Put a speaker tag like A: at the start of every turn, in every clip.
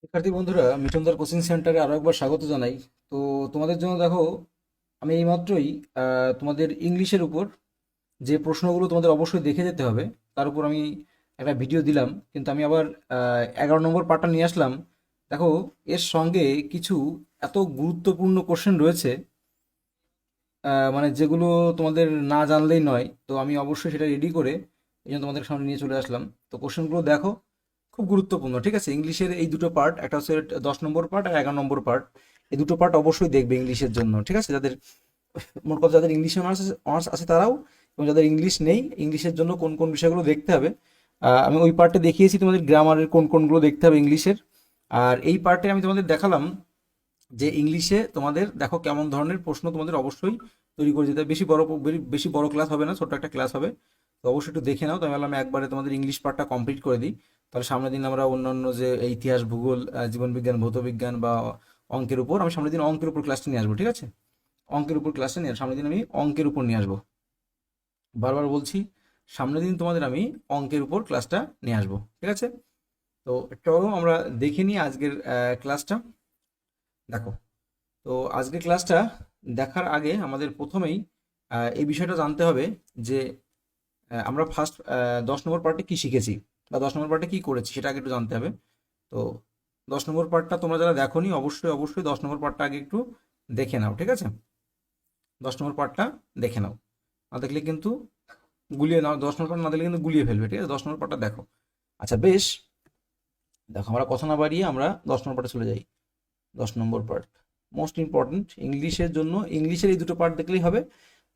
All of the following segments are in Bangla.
A: শিক্ষার্থী বন্ধুরা মিঠুনদার কোচিং সেন্টারে আরও একবার স্বাগত জানাই। তো তোমাদের জন্য দেখো, আমি এইমাত্রই তোমাদের ইংলিশের উপর যে প্রশ্নগুলো তোমাদের অবশ্যই দেখে যেতে হবে, তার উপর আমি একটা ভিডিও দিলাম। কিন্তু আমি আবার এগারো নম্বর পার্টটা নিয়ে আসলাম। দেখো, এর সঙ্গে কিছু এত গুরুত্বপূর্ণ কোশ্চেন রয়েছে মানে যেগুলো তোমাদের না জানলেই নয়। তো আমি অবশ্যই সেটা রেডি করে এই জন্য তোমাদের সামনে নিয়ে চলে আসলাম। তো কোশ্চেনগুলো দেখো খুব গুরুত্বপূর্ণ, ঠিক আছে? ইংলিশের এই দুটো পার্ট একটা হচ্ছে দশ নম্বর পার্ট আর এগারো নম্বর পার্ট এই দুটো পার্ট অবশ্যই দেখবে ইংলিশের জন্য, ঠিক আছে? যাদের, মোট কথা যাদের ইংলিশে অনার্স অনার্স আছে তারাও, এবং যাদের ইংলিশ নেই, ইংলিশের জন্য কোন কোন বিষয়গুলো দেখতে হবে। আমি ওই পার্টে দেখিয়েছি, তোমাদের গ্রামারের কোন কোনগুলো দেখতে হবে ইংলিশের। আর এই পার্টে আমি তোমাদের দেখালাম যে ইংলিশে তোমাদের, দেখো কেমন ধরনের প্রশ্ন তোমাদের অবশ্যই তৈরি করে যেতে বেশি বড়, বেশি- বড় ক্লাস হবে না, ছোট্ট একটা ক্লাস হবে। তো অবশ্যই একটু দেখে নাও। তো আমি বললাম একবারে তোমাদের ইংলিশ পার্টটা কমপ্লিট করে দিই। তাহলে সামনের দিন আমরা অন্যান্য যে ইতিহাস, ভূগোল জীবনবিজ্ঞান, ভৌতবিজ্ঞান বা অঙ্কের উপর, আমি সামনের দিন অঙ্কের উপর ক্লাসটা নিয়ে আসব, ঠিক আছে? অঙ্কের উপর ক্লাসটা নিয়ে, সামনের দিন আমি অঙ্কের উপর নিয়ে আসব। বারবার বলছি, সামনের দিন তোমাদের আমি অঙ্কের উপর ক্লাসটা নিয়ে আসব, ঠিক আছে? তো চলো আমরা দেখে নিই আজকের ক্লাসটা দেখো, তো আজকের ক্লাসটা দেখার আগে আমাদের প্রথমেই এই বিষয়টা জানতে হবে যে আমরা ফার্স্ট দশ নম্বর পার্টে কি শিখেছি বা দশ নম্বর পার্টে কি করেছি সেটা আগে একটু জানতে হবে তো দশ নম্বর পার্টটা তোমরা যারা দেখোনি অবশ্যই অবশ্যই দশ নম্বর পার্টটা আগে একটু দেখে নাও ঠিক আছে দশ নম্বর পার্টটা দেখে নাও না দেখলে কিন্তু গুলিয়ে নাও দশ নম্বর পার্ট না দেখলে কিন্তু গুলিয়ে ফেলবে ঠিক আছে দশ নম্বর পার্টটা দেখো আচ্ছা বেশ দেখো আমরা কথা না বাড়িয়ে আমরা দশ নম্বর পার্টে চলে যাই দশ নম্বর পার্ট মোস্ট ইম্পর্ট্যান্ট ইংলিশের জন্য ইংলিশের এই দুটো পার্ট দেখলেই হবে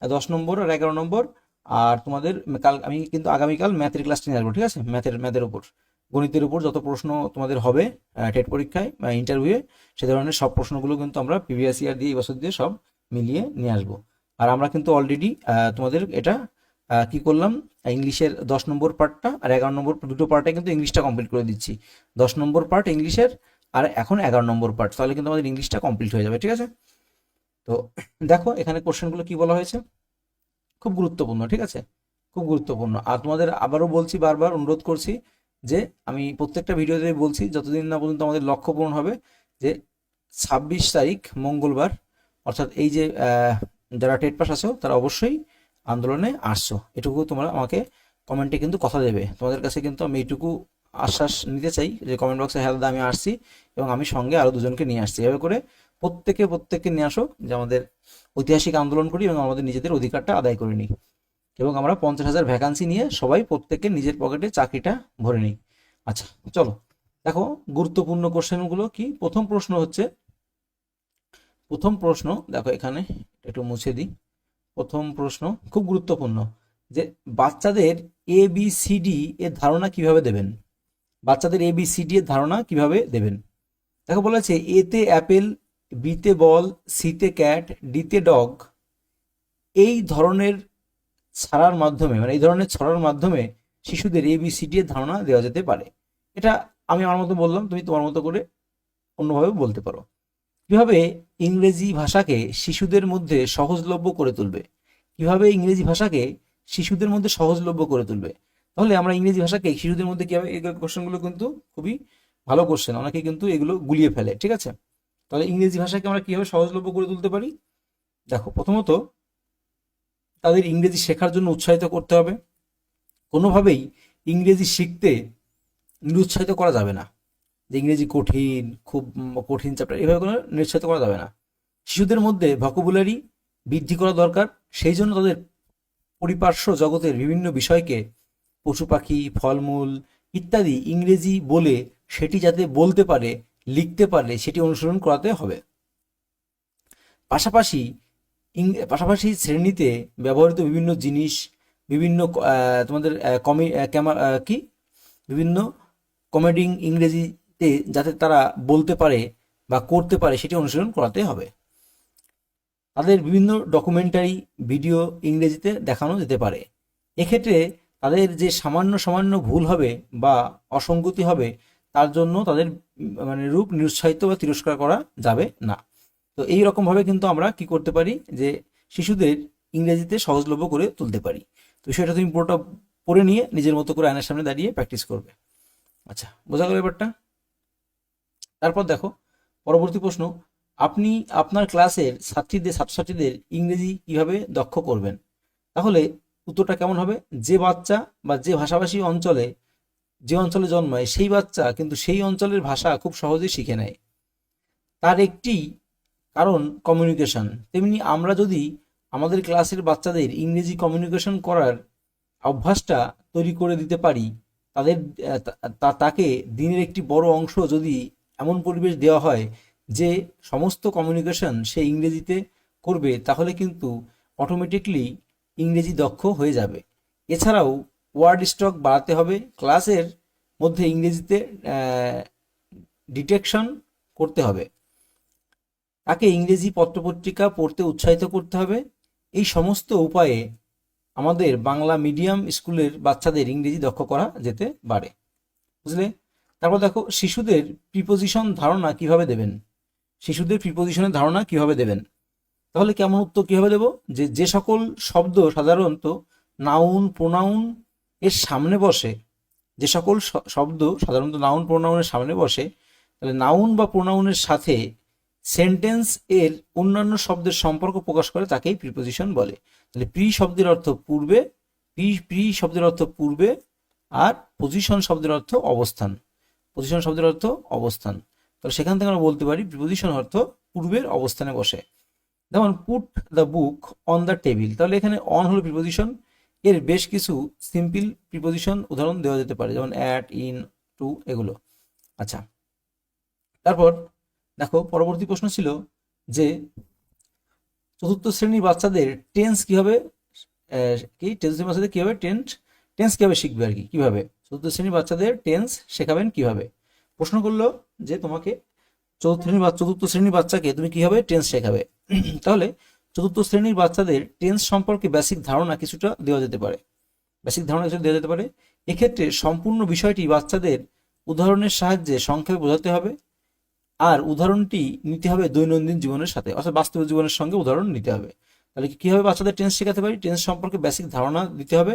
A: দশ নম্বর আর এগারো নম্বর আর তোমাদের কাল, আমি কিন্তু আগামীকাল ম্যাথের ক্লাসটা নিয়ে আসব, ঠিক আছে? ম্যাথের ম্যাথের উপর। গণিতের উপর যত প্রশ্ন তোমাদের হবে টেট পরীক্ষায় বা ইন্টারভিউয়ে সে ধরনের সব প্রশ্নগুলো কিন্তু আমরা প্রিভিয়াস ইয়ার দিয়ে বছর দিয়ে সব মিলিয়ে নিয়ে আসব। আর আমরা কিন্তু অলরেডি তোমাদের এটা কি করলাম? ইংলিশের দশ নম্বর পার্টটা আর এগারো নম্বর দুটো পার্টে কিন্তু ইংলিশটা কমপ্লিট করে দিচ্ছি। দশ নম্বর পার্ট ইংলিশের আর এখন এগারো নম্বর পার্ট তাহলে কিন্তু আমাদের ইংলিশটা কমপ্লিট হয়ে যাবে, ঠিক আছে? তো দেখো, এখানে কোশ্চেনগুলো কি বলা হয়েছে? খুব গুরুত্বপূর্ণ, ঠিক আছে? খুব গুরুত্বপূর্ণ। আর তোমাদের আবারও বলছি, বারবার অনুরোধ করছি যে, আমি প্রত্যেকটা ভিডিওতে বলছি, যতদিন না পর্যন্ত আমাদের লক্ষ্য পূরণ হবে, যে ছাব্বিশ তারিখ, মঙ্গলবার, অর্থাৎ এই যে যারা টেট পাস আছো, তারা অবশ্যই আন্দোলনে আসছো। এটুকু তোমরা আমাকে কমেন্টে কিন্তু কথা দেবে। তোমাদের কাছে কিন্তু আমি এইটুকু আশ্বাস নিতে চাই যে, কমেন্ট বক্সে দাদা আমি আসছি এবং আমি সঙ্গে আরও দুজনকে নিয়ে আসছি। এভাবে করে প্রত্যেকে প্রত্যেককে নিয়ে আসো যে, আমাদের ঐতিহাসিক আন্দোলন করি এবং আমাদের নিজেদের অধিকারটা আদায় করে নিই। এবং আমরা পঞ্চাশ হাজার ভ্যাকান্সি নিয়ে সবাই প্রত্যেকে নিজের পকেটে চাকরিটা ভরে নিই। আচ্ছা চলো। দেখো, গুরুত্বপূর্ণ কোশ্চেনগুলো কি? প্রথম প্রশ্ন হচ্ছে, প্রথম প্রশ্ন, দেখো এখানে একটু মুছে দিই। প্রথম প্রশ্ন, খুব গুরুত্বপূর্ণ, যে বাচ্চাদের এ বি সি ডি এর ধারণা কীভাবে দেবেন? বাচ্চাদের এ বি সি ডি এর ধারণা কীভাবে দেবেন? দেখো বলেছে এতে অ্যাপেল বিতে বল, সিতে ক্যাট, ডিতে ডগ, এই ধরনের ছাড়ার মাধ্যমে মানে এই ধরনের ছড়ার মাধ্যমে শিশুদের এ বি সি ডি এর ধারণা দেওয়া যেতে পারে। এটা আমি আমার মতো বললাম, তুমি তোমার মতো করে অন্যভাবে বলতে পারো। কীভাবে ইংরেজি ভাষাকে শিশুদের মধ্যে সহজলভ্য করে তুলবে? কীভাবে ইংরেজি ভাষাকে শিশুদের মধ্যে সহজলভ্য করে তুলবে? তাহলে আমরা ইংরেজি ভাষাকে শিশুদের মধ্যে কীভাবে, এই কোশ্চেনগুলো কিন্তু খুবই ভালো কোশ্চেন অনেকে কিন্তু এগুলো গুলিয়ে ফেলে, ঠিক আছে? তাহলে ইংরেজি ভাষাকে আমরা কীভাবে সহজলভ্য করে তুলতে পারি? দেখো, প্রথমত তাদের ইংরেজি শেখার জন্য উৎসাহিত করতে হবে। কোনোভাবেই ইংরেজি শিখতে নিরুৎসাহিত করা যাবে না। যে ইংরেজি কঠিন, খুব কঠিন চ্যাপ্টার এভাবে কোনো নিরুৎসাহিত করা যাবে না। শিশুদের মধ্যে ভকবুলারি বৃদ্ধি করা দরকার। সেই জন্য তাদের পরিপার্শ্ব জগতের বিভিন্ন বিষয়কে পশু পাখি, ফলমূল ইত্যাদি ইংরেজি বলে সেটি যাতে বলতে পারে লিখতে পারলে সেটি অনুসরণ করাতে হবে। পাশাপাশি পাশাপাশি শ্রেণীতে ব্যবহৃত বিভিন্ন জিনিস, বিভিন্ন তোমাদের কমি ক্যামা কি? বিভিন্ন কমেডিং ইংরেজিতে যাতে তারা বলতে পারে বা করতে পারে সেটি অনুসরণ করাতে হবে। তাদের বিভিন্ন ডকুমেন্টারি ভিডিও ইংরেজিতে দেখানো যেতে পারে। এক্ষেত্রে তাদের যে সামান্য সামান্য ভুল হবে বা অসঙ্গতি হবে তার জন্য তাদের মানে রূপ নিরুৎসাহিত বা তিরস্কার করা যাবে না। তো এই রকম ভাবে কিন্তু আমরা কি করতে পারি যে শিশুদের ইংরেজিতে সহজলভ্য করে তুলতে পারি। তো সেটা তুমি পুরোটা পড়ে নিয়ে নিজের মতো করে আয়নার সামনে দাঁড়িয়ে প্র্যাকটিস করবে। আচ্ছা বোঝা গেল ব্যাপারটা? তারপর দেখো, পরবর্তী প্রশ্ন, আপনি আপনার ক্লাসের ছাত্রীদের, ছাত্রছাত্রীদের ইংরেজি কীভাবে দক্ষ করবেন? তাহলে উত্তরটা কেমন হবে? যে বাচ্চা বা যে ভাষাভাষী অঞ্চলে যে অঞ্চলে জন্মায়, সেই বাচ্চা কিন্তু সেই অঞ্চলের ভাষা খুব সহজেই শিখে নেয়। তার একটি কারণ কমিউনিকেশন তেমনি আমরা যদি আমাদের ক্লাসের বাচ্চাদের ইংরেজি কমিউনিকেশন করার অভ্যাসটা তৈরি করে দিতে পারি, তাদের তাকে দিনের একটি বড় অংশ যদি এমন পরিবেশ দেওয়া হয় যে সমস্ত কমিউনিকেশন সে ইংরেজিতে করবে, তাহলে কিন্তু অটোমেটিকলি ইংরেজি দক্ষ হয়ে যাবে। এছাড়াও ওয়ার্ড স্টক বাড়াতে হবে। ক্লাসের মধ্যে ইংরেজিতে ডিটেকশন করতে হবে। তাকে ইংরেজি পত্রপত্রিকা পড়তে উৎসাহিত করতে হবে। এই সমস্ত উপায়ে আমাদের বাংলা মিডিয়াম স্কুলের বাচ্চাদের ইংরেজি দক্ষ করা যেতে পারে। বুঝলে? তারপর দেখো, শিশুদের প্রিপোজিশন ধারণা কীভাবে দেবেন? শিশুদের প্রিপোজিশনের ধারণা কীভাবে দেবেন? তাহলে কেমন উত্তর কীভাবে দেব? যে যে সকল শব্দ সাধারণত নাউন প্রোনাউন এর সামনে বসে যে সকল শব্দ, সাধারণত নাউন প্রোনাউনের সামনে বসে, তাহলে নাউন বা প্রোনাউনের সাথে সেন্টেন্স এর অন্যান্য শব্দের সম্পর্ক প্রকাশ করে তাকেই প্রিপোজিশন বলে। তাহলে প্রি শব্দের অর্থ পূর্বে, প্রি প্রি শব্দের অর্থ পূর্বে, আর পজিশন শব্দের অর্থ অবস্থান। পজিশন শব্দের অর্থ অবস্থান। তাহলে সেখান থেকে আমরা বলতে পারি প্রিপোজিশন অর্থ পূর্বের অবস্থানে বসে। যেমন put the book on the table তাহলে এখানে অন হলো প্রিপোজিশন এর বেশ কিছু সিম্পল প্রিপোজিশন উদাহরণ দেওয়া যেতে পারে, যেমন অ্যাট ইন টু এগুলো। আচ্ছা তারপর দেখো, পরবর্তী প্রশ্ন ছিল যে চতুর্থ শ্রেণির বাচ্চাদের টেন্স কীভাবে কি? টেন্স বাচ্চাদের কীভাবে টেন্স টেন্স কীভাবে শিখবে আর কি? কীভাবে? চতুর্থ শ্রেণির বাচ্চাদের টেন্স শেখাবেন কীভাবে? প্রশ্ন করল যে তোমাকে চতুর্থ শ্রেণির বা- চতুর্থ শ্রেণির বাচ্চাকে তুমি কীভাবে টেন্স শেখাবে? তাহলে চতুর্থ শ্রেণির বাচ্চাদের টেন্স সম্পর্কে বেসিক ধারণা কিছুটা দেওয়া যেতে পারে। বেসিক ধারণা কিছুটা দেওয়া যেতে পারে। এক্ষেত্রে সম্পূর্ণ বিষয়টি বাচ্চাদের উদাহরণের সাহায্যে সংক্ষেপে বোঝাতে হবে আর উদাহরণটি নিতে হবে দৈনন্দিন জীবনের সাথে, অর্থাৎ বাস্তব জীবনের সঙ্গে উদাহরণ নিতে হবে। তাহলে কীভাবে বাচ্চাদের টেন্স শেখাতে পারি? টেন্স সম্পর্কে বেসিক ধারণা দিতে হবে।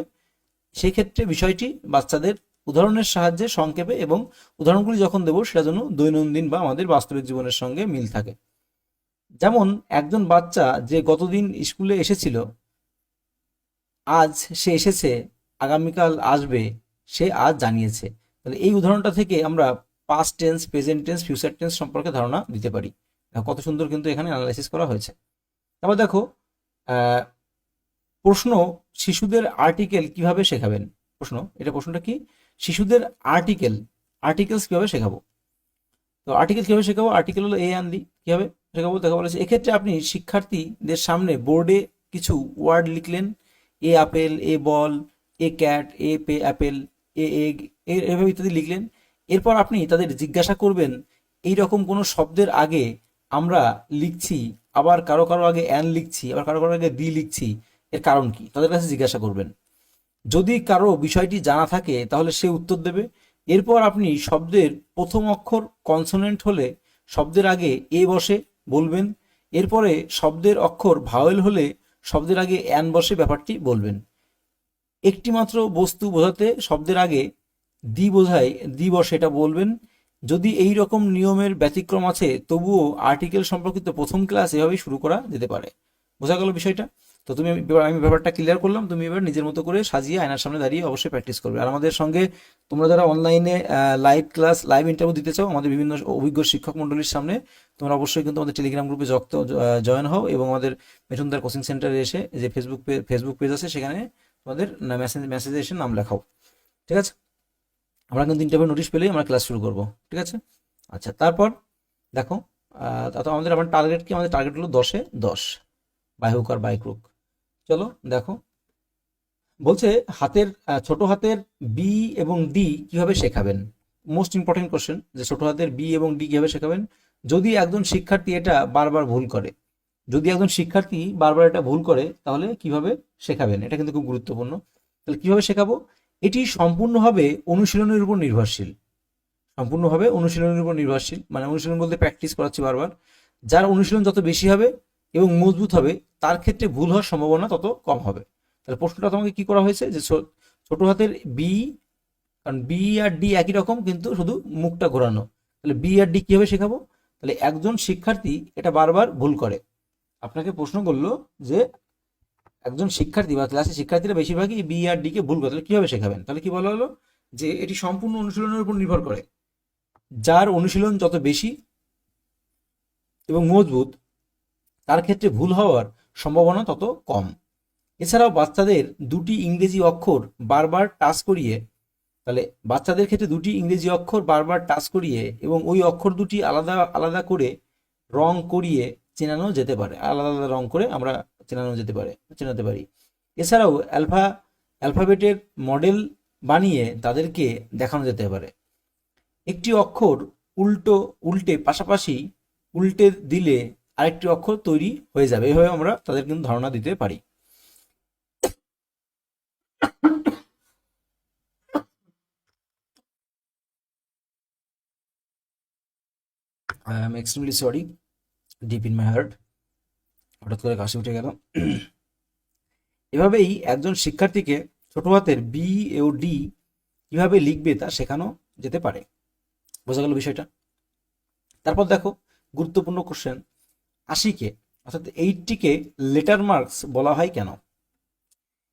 A: সেই ক্ষেত্রে বিষয়টি বাচ্চাদের উদাহরণের সাহায্যে সংক্ষেপে এবং উদাহরণগুলি যখন দেবো সেটা যেন দৈনন্দিন বা আমাদের বাস্তবিক জীবনের সঙ্গে মিল থাকে। যেমন একজন বাচ্চা যে গতদিন স্কুলে এসেছিল, আজ সে এসেছে, আগামীকাল আসবে, সে আজ জানিয়েছে। তাহলে এই উদাহরণটা থেকে আমরা past tense present tense future tense সম্পর্কে ধারণা দিতে পারি। কত সুন্দর কিন্তু এখানে অ্যানালাইসিস করা হয়েছে। তারপর দেখো প্রশ্ন শিশুদের আর্টিকেল কীভাবে শেখাবেন? প্রশ্ন, এটা প্রশ্নটা কি? শিশুদের আর্টিকেল আর্টিকেলস কীভাবে শেখাবো? তো আর্টিকেল কীভাবে শেখাবো? আর্টিকেল হলো এ আনদি কীভাবে শেখাবো দেখা বলেছে, এক্ষেত্রে আপনি শিক্ষার্থীদের সামনে বোর্ডে কিছু ওয়ার্ড লিখলেন। A apple, A ball, A cat, A pay apple, A egg এভাবে ইত্যাদি লিখলেন। এরপর আপনি তাদের জিজ্ঞাসা করবেন এই রকম কোনো শব্দের আগে আমরা লিখছি, আবার কারও কারও আগে অ্যান লিখছি, আবার কারও কারও আগে দি লিখছি, এর কারণ কি? তাদের কাছে জিজ্ঞাসা করবেন। যদি কারও বিষয়টি জানা থাকে, তাহলে সে উত্তর দেবে। এরপর আপনি শব্দের প্রথম অক্ষর কনসোনেন্ট হলে শব্দের আগে এ বসে বলবেন। এরপরে শব্দের অক্ষর ভাওয়েল হলে শব্দের আগে অ্যান বসে ব্যাপারটি বলবেন। একটিমাত্র বস্তু বোঝাতে শব্দের আগে দি বোঝায়, দি বসে এটা বলবেন। যদি এই রকম নিয়মের ব্যতিক্রম আছে, তবুও আর্টিকেল সম্পর্কিত প্রথম ক্লাস এভাবেই শুরু করা যেতে পারে। বোঝা গেল বিষয়টা? তো তুমি আমি ব্যাপারটা ক্লিয়ার করলাম, তুমি এবার নিজের মতো করে সাজিয়ে আয়নার সামনে দাঁড়িয়ে অবশ্যই প্র্যাকটিস করবে। আর আমাদের সঙ্গে তোমরা যারা অনলাইনে লাইভ ক্লাস লাইভ ইন্টারভিউ দিতে চাও, আমাদের বিভিন্ন অভিজ্ঞ শিক্ষক মণ্ডলীর সামনে তোমরা অবশ্যই কিন্তু আমাদের টেলিগ্রাম গ্রুপে যুক্ত জয়েন হও এবং আমাদের মেঠুনদার কোচিং সেন্টারে এসে যে ফেসবুক ফেসবুক পেজ আছে, সেখানে তোমাদের মেসেজ মেসেজে এসে নাম লেখাও। ঠিক আছে? আমরা কিন্তু ইন্টারভিউ নোটিশ পেলেই আমরা ক্লাস শুরু করব। ঠিক আছে? আচ্ছা তারপর দেখো আমাদের আমার টার্গেট কি? আমাদের টার্গেট হলো দশে দশ। বাই হুক আর বাই ক্রুক চলো, দেখো। বলছে, হাতের ছোট হাতের বি এবং ডি কীভাবে শেখাবেন? মোস্ট ইম্পর্টেন্ট কোশ্চেন যে ছোট হাতের বি এবং ডি কীভাবে শেখাবেন? যদি একজন শিক্ষার্থী এটা বারবার ভুল করে, যদি একজন শিক্ষার্থী বারবার এটা ভুল করে, তাহলে কীভাবে শেখাবেন? এটা কিন্তু খুব গুরুত্বপূর্ণ। তাহলে কীভাবে শেখাবো? এটি সম্পূর্ণভাবে অনুশীলনের উপর নির্ভরশীল। সম্পূর্ণভাবে অনুশীলনের উপর নির্ভরশীল। মানে অনুশীলন বলতে প্র্যাকটিস করাচ্ছি বারবার। যার অনুশীলন যত বেশি হবে এবং মজবুত হবে, তার ক্ষেত্রে ভুল হওয়ার সম্ভাবনা তত কম হবে। তাহলে প্রশ্নটা তোমাকে কি করা হয়েছে? যে ছোট হাতের বি কারণ বি আর ডি একই রকম, কিন্তু শুধু মুখটা ঘোরানো। তাহলে বি আর ডি কীভাবে শেখাবো? তাহলে একজন শিক্ষার্থী এটা বারবার ভুল করে। আপনাকে প্রশ্ন করল যে একজন শিক্ষার্থী বা ক্লাসে শিক্ষার্থীরা বেশিরভাগই বি আর ডি কে ভুল করে। তাহলে কীভাবে শেখাবেন? তাহলে কি বলা হলো? যে এটি সম্পূর্ণ অনুশীলনের উপর নির্ভর করে। যার অনুশীলন যত বেশি এবং মজবুত তার ক্ষেত্রে ভুল হওয়ার সম্ভাবনা তত কম। এছাড়াও বাচ্চাদের দুটি ইংরেজি অক্ষর বারবার টাচ করিয়ে, তাহলে বাচ্চাদের ক্ষেত্রে দুটি ইংরেজি অক্ষর বারবার টাচ করিয়ে এবং ওই অক্ষর দুটি আলাদা আলাদা করে রং করিয়ে চেনানো যেতে পারে। আলাদা আলাদা রং করে আমরা চেনানো যেতে পারে, চেনাতে পারি। এছাড়াও অ্যালফা, অ্যালফাবেটের মডেল বানিয়ে তাদেরকে দেখানো যেতে পারে। একটি অক্ষর উল্টো, উল্টে, পাশাপাশি উল্টে দিলে আরেকটি অক্ষর তৈরি হয়ে যাবে। এভাবে আমরা তাদের কিন্তু ধারণা দিতে পারি। I am extremely sorry deep in my heart হঠাৎ করে কাশি উঠে গেল। এভাবেই একজন শিক্ষার্থীকে ছোট হাতের বি ও ডি কীভাবে লিখবে তা শেখানো যেতে পারে? বোঝা গেল বিষয়টা। তারপর দেখো, গুরুত্বপূর্ণ কোশ্চেন আশিকে অর্থাৎ এইটটিকে লেটার মার্কস বলা হয় কেন?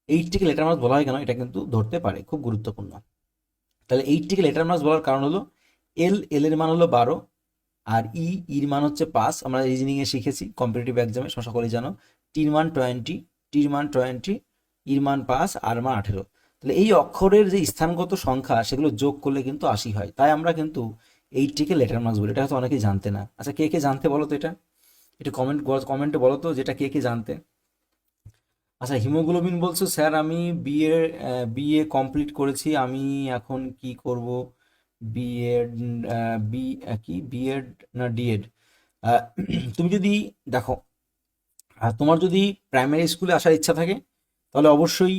A: এইটটিকে লেটার মার্কস বলা হয় কেন? এটা কিন্তু ধরতে পারে, খুব গুরুত্বপূর্ণ। তাহলে এইটটিকে লেটার মার্কস বলার কারণ হলো এল এল এর মান হলো বারো, আর ই ইর মান হচ্ছে পাস আমরা রিজনিং এ শিখেছি কম্পিটিটিভ এক্সামে সকলেই জানো। টির মান টোয়েন্টি টির মান টোয়েন্টি ইর মান পাস আর মান আঠেরো। তাহলে এই অক্ষরের যে স্থানগত সংখ্যা, সেগুলো যোগ করলে কিন্তু আশি হয়। তাই আমরা কিন্তু এইটটিকে লেটার মার্কস বলি। এটা হয়তো অনেকেই জানতে না। আচ্ছা কে কে জানতে বলো তো এটা? একটু কমেন্ট কমেন্টে বলো তো, যেটা কে কে জানতে। আচ্ছা হিমোগ্লোবিন বলছো, স্যার, আমি বিএ বিএ কমপ্লিট করেছি, আমি এখন কি করব? বিএড বি কি? বিএড না ডিএড তুমি যদি, দেখো তোমার যদি প্রাইমারি স্কুলে আসার ইচ্ছা থাকে, তাহলে অবশ্যই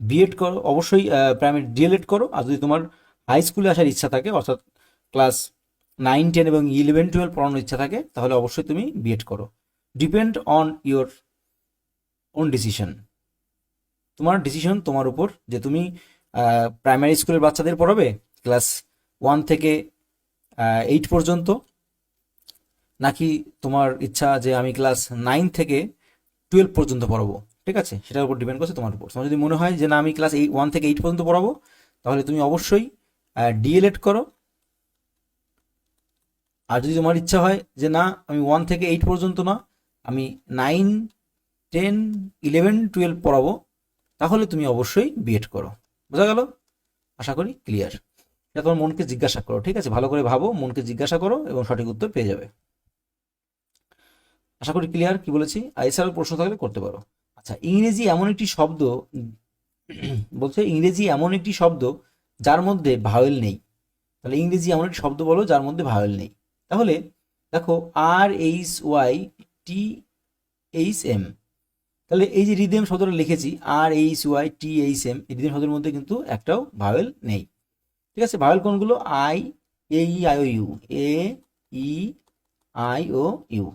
A: বিএড করো, অবশ্যই প্রাইমারি ডিএলএড করো, আর যদি তোমার হাই স্কুলে আসার ইচ্ছা থাকে, অর্থাৎ ক্লাস নাইন, টেন এবং ইলেভেন, টুয়েলভ পড়ানোর ইচ্ছা থাকে, তাহলে অবশ্যই তুমি বিএড করো। Depend on your own decision তোমার ডিসিশন তোমার উপর, যে তুমি প্রাইমারি স্কুলের বাচ্চাদের পড়াবে ক্লাস ওয়ান থেকে এইট পর্যন্ত, নাকি তোমার ইচ্ছা যে আমি ক্লাস নাইন থেকে টুয়েলভ পর্যন্ত পড়াবো, ঠিক আছে? সেটার উপর ডিপেন্ড করছে তোমার উপর। তোমার যদি মনে হয় যে না, আমি ক্লাস এইট ওয়ান থেকে এইট পর্যন্ত পড়াবো, তাহলে তুমি অবশ্যই ডিএলএড করো আর যদি তোমার ইচ্ছা হয় যে না, আমি ওয়ান থেকে এইট পর্যন্ত না, আমি নাইন টেন ইলেভেন টুয়েলভ পড়াবো, তাহলে তুমি অবশ্যই বিএড করো। বোঝা গেল? আশা করি ক্লিয়ার এটা তোমার মনকে জিজ্ঞাসা করো, ঠিক আছে? ভালো করে ভাবো, মনকে জিজ্ঞাসা করো এবং সঠিক উত্তর পেয়ে যাবে। আশা করি ক্লিয়ার কি বলেছি? আর এছাড়াও প্রশ্ন থাকলে করতে পারো। আচ্ছা ইংরেজি এমন একটি শব্দ, বলছে ইংরেজি এমন একটি শব্দ যার মধ্যে ভাওয়েল নেই। তাহলে ইংরেজি এমন একটি শব্দ বলো যার মধ্যে ভাওয়েল নেই। তাহলে দেখো R H Y T H M তাহলে এই যে রিদেম শব্দটা লিখেছি R H Y T H M এই রিদেম শব্দের মধ্যে কিন্তু একটাও ভাওয়েল নেই। ঠিক আছে? ভাওয়েল কোনগুলো? I A E I O U A E I O U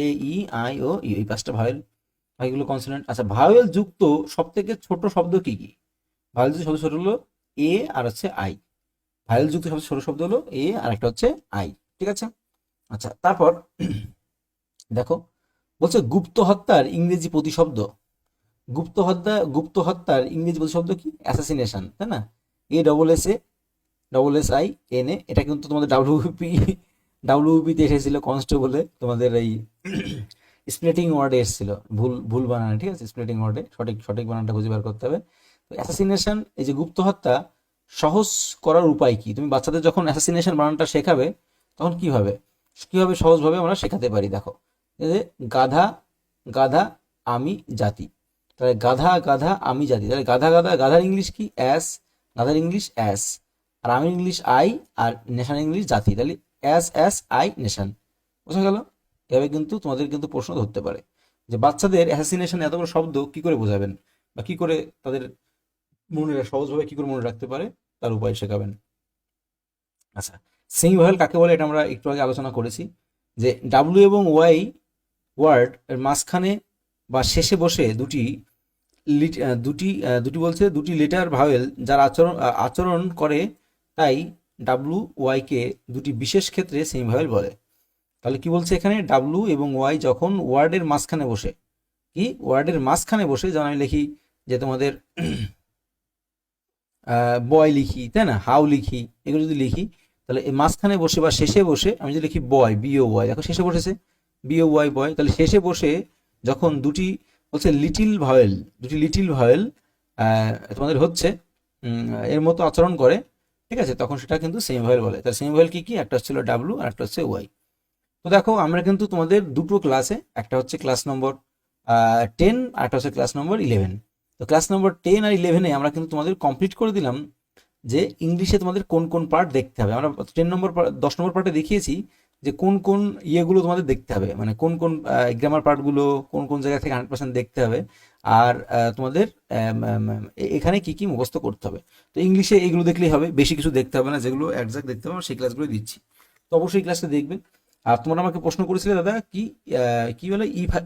A: A E I O U এই পাঁচটা ভাওয়েল এগুলো কনসোনেন্ট আচ্ছা ভাওয়েল যুক্ত সব থেকে ছোট শব্দ কি কি? ভাওয়েল যুক্ত শব্দ ছোট হলো এ আর হচ্ছে আই ভাওয়েল যুক্ত সবচেয়ে ছোট শব্দ হলো এ আর একটা হচ্ছে আই ঠিক আছে? আচ্ছা তারপর দেখো, বলছে গুপ্ত হত্যার ইংরেজি প্রতিশব্দ। গুপ্ত হত্যা, গুপ্ত হত্যার ইংরেজি প্রতিশব্দ কি? অ্যাসাসিনেশন তাই না? A double S A double S I N A এটা কিন্তু তোমাদের ডাব্লিউপি ডাব্লিউপিতে এসেছিল কনস্টেবলে তোমাদের এই স্প্লিটিং ওয়ার্ডে এসেছিল। ভুল ভুল বানানে, ঠিক আছে? স্প্লিটিং ওয়ার্ডে সঠিক সঠিক বানানটা খুঁজে বের করতে হবে। তো অ্যাসাসিনেশন এই যে গুপ্ত হত্যা, সহজ করার উপায় কি? তুমি বাচ্চাদের যখন অ্যাসাসিনেশন বানানটা শেখাবে, তখন কি হবে? কীভাবে সহজভাবে আমরা শেখাতে পারি? দেখো গাধা গাধা, আমি, জাতি। তাহলে গাধা গাধা, আমি, জাতি। তাহলে গাধা গাধা, গাধার ইংলিশ কি? অ্যাস। গাধার ইংলিশ অ্যাস। আর আমি ইংলিশ আই, আর নেশান ইংলিশ জাতি। তাহলে অ্যাস অ্যাস, আই, নেশান। বোঝা গেল? এভাবে কিন্তু তোমাদের কিন্তু প্রশ্ন ধরতে পারে। যে বাচ্চাদের অ্যাসাসিনেশন এত বড় শব্দ কি করে বোঝাবেন? বা কি করে তাদের মনে সহজভাবে কি করে মনে রাখতে পারে? তার উপায় শেখাবেন। আচ্ছা সেমি ভয়েল কাকে বলে এটা আমরা একটু আগে আলোচনা করেছি, যে ডাব্লিউ এবং ওয়াই ওয়ার্ড এর মাঝখানে বা শেষে বসে দুটি দুটি দুটি বলছে, দুটি লেটার ভাওয়েল যার আচরণ আচরণ করে, তাই ডাব্লু ওয়াইকে দুটি বিশেষ ক্ষেত্রে সেমিভাওয়েল বলে। তাহলে কি বলছে এখানে? ডাব্লু এবং ওয়াই যখন ওয়ার্ডের মাঝখানে বসে, কি? ওয়ার্ডের মাঝখানে বসে, যেমন আমি লিখি যে তোমাদের বয় লিখি, তাই না? হাউ লিখি, এগুলো যদি লিখি তাহলে এই মাঝখানে বসে বা শেষে বসে আমি যদি লিখি বয় বিও ওয়াই দেখো শেষে বসেছে বিও ওয়াই বয় তাহলে শেষে বসে যখন দুটি বলছে লিটিল ভয়েল দুটি লিটিল ভয়েল তোমাদের হচ্ছে এর মতো আচরণ করে, ঠিক আছে? তখন সেটা কিন্তু সেমি ভাওয়েল বলে। তাহলে সেমি ভাওয়েল কি কি? একটা হচ্ছিল ডাব্লু আর একটা হচ্ছে ওয়াই তো দেখো, আমরা কিন্তু তোমাদের দুটো ক্লাসে একটা হচ্ছে ক্লাস নম্বর টেন আর একটা হচ্ছে ক্লাস নম্বর ইলেভেন তো ক্লাস নম্বর টেন আর ইলেভেনে আমরা কিন্তু তোমাদের কমপ্লিট করে দিলাম যে ইংলিশে তোমাদের কোন কোন পার্ট দেখতে হবে। আমরা টেন নম্বর দশ নম্বর পার্টে দেখিয়েছি যে কোন কোন ইয়েগুলো তোমাদের দেখতে হবে। মানে কোন কোন গ্রামার পার্টগুলো কোন কোন জায়গা থেকে হান্ড্রেড পার্সেন্ট দেখতে হবে। আর তোমাদের এখানে কি কি মুখস্থ করতে হবে। তো ইংলিশে এগুলো দেখলেই হবে। বেশি কিছু দেখতে হবে না। যেগুলো একজাক্ট দেখতে হবে সেই ক্লাসগুলো দিচ্ছি। তো অবশ্যই ক্লাসটা দেখবে। আর তোমরা আমাকে প্রশ্ন করেছিলে, দাদা, কি কি বলে E five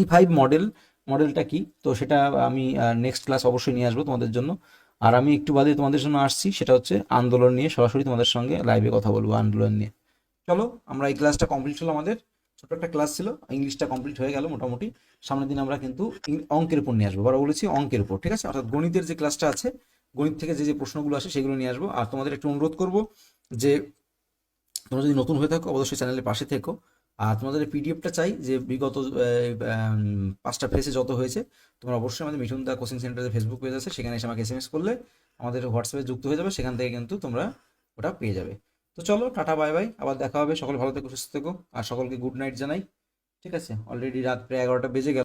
A: E five model মডেলটা কি? তো সেটা আমি নেক্সট ক্লাস অবশ্যই নিয়ে আসব তোমাদের জন্য। আর আমি একটু বাদে তোমাদের জন্য আসছি, সেটা হচ্ছে আন্দোলন নিয়ে, সরাসরি তোমাদের সঙ্গে লাইভে কথা বলব আন্দোলন নিয়ে। চলো, আমরা এই ক্লাসটা কমপ্লিট হলো আমাদের। ছোট একটা ক্লাস ছিল ইংলিশটা কমপ্লিট হয়ে গেল মোটামুটি। সামনের দিন আমরা কিন্তু অঙ্কের উপর নিয়ে আসব আবার বলেছি অঙ্কের উপর, ঠিক আছে? অর্থাৎ গণিতের যে ক্লাসটা আছে, গণিত থেকে যে যে প্রশ্নগুলো আসে, সেগুলো নিয়ে আসব। আর তোমাদের একটু অনুরোধ করব যে, তোমরা যদি নতুন হয়ে থাকো, অবশ্যই চ্যানেলের পাশে থেকো। আর তোমাদের পিডিএফটা চাই যে বিগত পাঁচটা ফেসে যত হয়েছে, তোমরা অবশ্যই আমাদের Mithun da coaching centre Facebook page আছে, সেখানে এসে আমাকে এস করলে আমাদের হোয়াটসঅ্যাপে যুক্ত হয়ে যাবে, সেখান থেকে কিন্তু তোমরা ওটা পেয়ে যাবে। তো চলো, টাটা বাই বাই আবার দেখা হবে, সকল ভালো থেকো, সুস্থ থেকো, আর সকলকে গুড নাইট জানাই, ঠিক আছে? অলরেডি রাত প্রায় এগারোটা বেজে গেল।